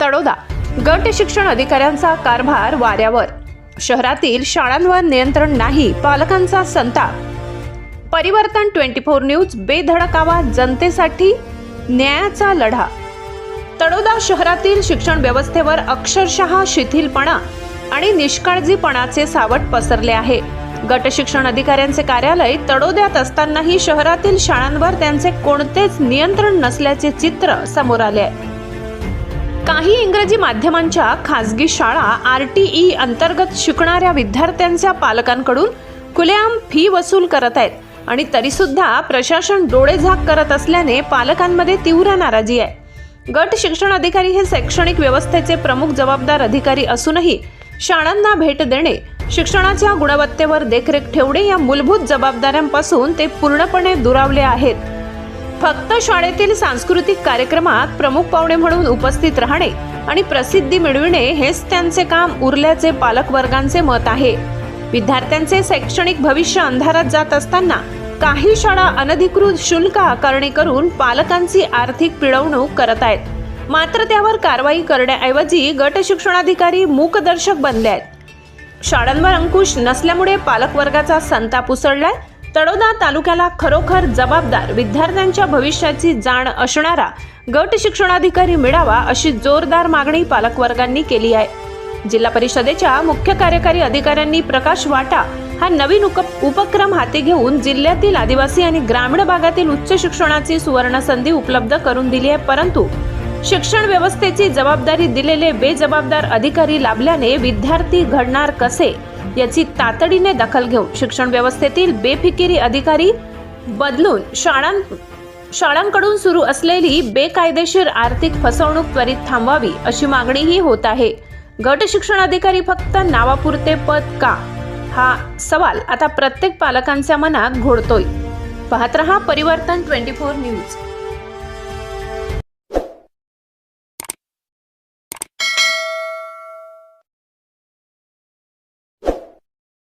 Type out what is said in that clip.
तडोदा. गट शिक्षण अधिकाऱ्यांचा कारभार वाऱ्यावर. शहरातील शाळांवर नियंत्रण नाही पालकांचा संताप. परिवर्तन ट्वेंटी फोर न्यूज बेधडकावा जनतेसाठी न्यायाचा लढा. तडोदा शहरातील शिक्षण व्यवस्थेवर अक्षरशः शिथिलपणा आणि निष्काळजीपणाचे सावट पसरले आहे. गट शिक्षण अधिकाऱ्यांचे कार्यालय तडोद्यात असतानाही शहरातील शाळांवर त्यांचे कोणतेच नियंत्रण नसल्याचे चित्र समोर आले आहे. काही इंग्रजी माध्यमांच्या खासगी शाळा आर टी ई अंतर्गत शिकणाऱ्या विद्यार्थ्यांच्या पालकांकडून खुलेआम फी वसूल करत आहेत आणि तरीसुद्धा प्रशासन डोळेझाक करत असल्याने पालकांमध्ये तीव्र नाराजी आहे. गट शिक्षण अधिकारी हे शैक्षणिक व्यवस्थेचे प्रमुख जबाबदार अधिकारी असूनही शाळांना भेट देणे शिक्षणाच्या गुणवत्तेवर देखरेख ठेवणे या मूलभूत जबाबदाऱ्यांपासून ते पूर्णपणे दुरावले आहेत. फक्त शाळेतील सांस्कृतिक कार्यक्रमात प्रमुख पाहुणे म्हणून उपस्थित राहणे आणि प्रसिद्धी मिळविणे हेच त्यांचे काम उरल्याचे पालकवर्गांचे मत आहे. विद्यार्थ्यांचे शैक्षणिक भविष्य अंधारात जात असताना काही शाळा अनधिकृत शुल्क आकारणी करून पालकांची आर्थिक पिळवणूक करत आहेत. मात्र त्यावर कारवाई करण्याऐवजी गट शिक्षणाधिकारी मूकदर्शक बनले आहेत. शाळांवर अंकुश नसल्यामुळे पालकवर्गाचा संताप उसळलाय. तडोदा तालुक्याला खरोखर जबाबदार विद्यार्थ्यांच्या भविष्याची जाण असणारा गट शिक्षणाधिकारी मिळावा अशी जोरदार मागणी पालकवर्गांनी केली आहे. जिल्हा परिषदेच्या मुख्य कार्यकारी अधिकाऱ्यांनी प्रकाश वाटा हा नवीन उपक्रम हाती घेऊन जिल्ह्यातील आदिवासी आणि ग्रामीण भागातील उच्च शिक्षणाची सुवर्ण संधी उपलब्ध करून दिली आहे. परंतु शिक्षण व्यवस्थेची जबाबदारी दिलेले बेजबाबदार अधिकारी लाभल्याने विद्यार्थी घडणार कसे? याची तातडीने दखल घेऊन शिक्षण व्यवस्थेतील बेफिकिरी अधिकारी बदलून शाळां शाळांकडून सुरू असलेली बेकायदेशीर आर्थिक फसवणूक त्वरित थांबवावी अशी मागणीही होत आहे. गट शिक्षण अधिकारी फक्त नावापुरते पद का? हा सवाल आता प्रत्येक पालकांच्या मनात घोडतोय. पाहत रहा परिवर्तन ट्वेंटी फोर न्यूज.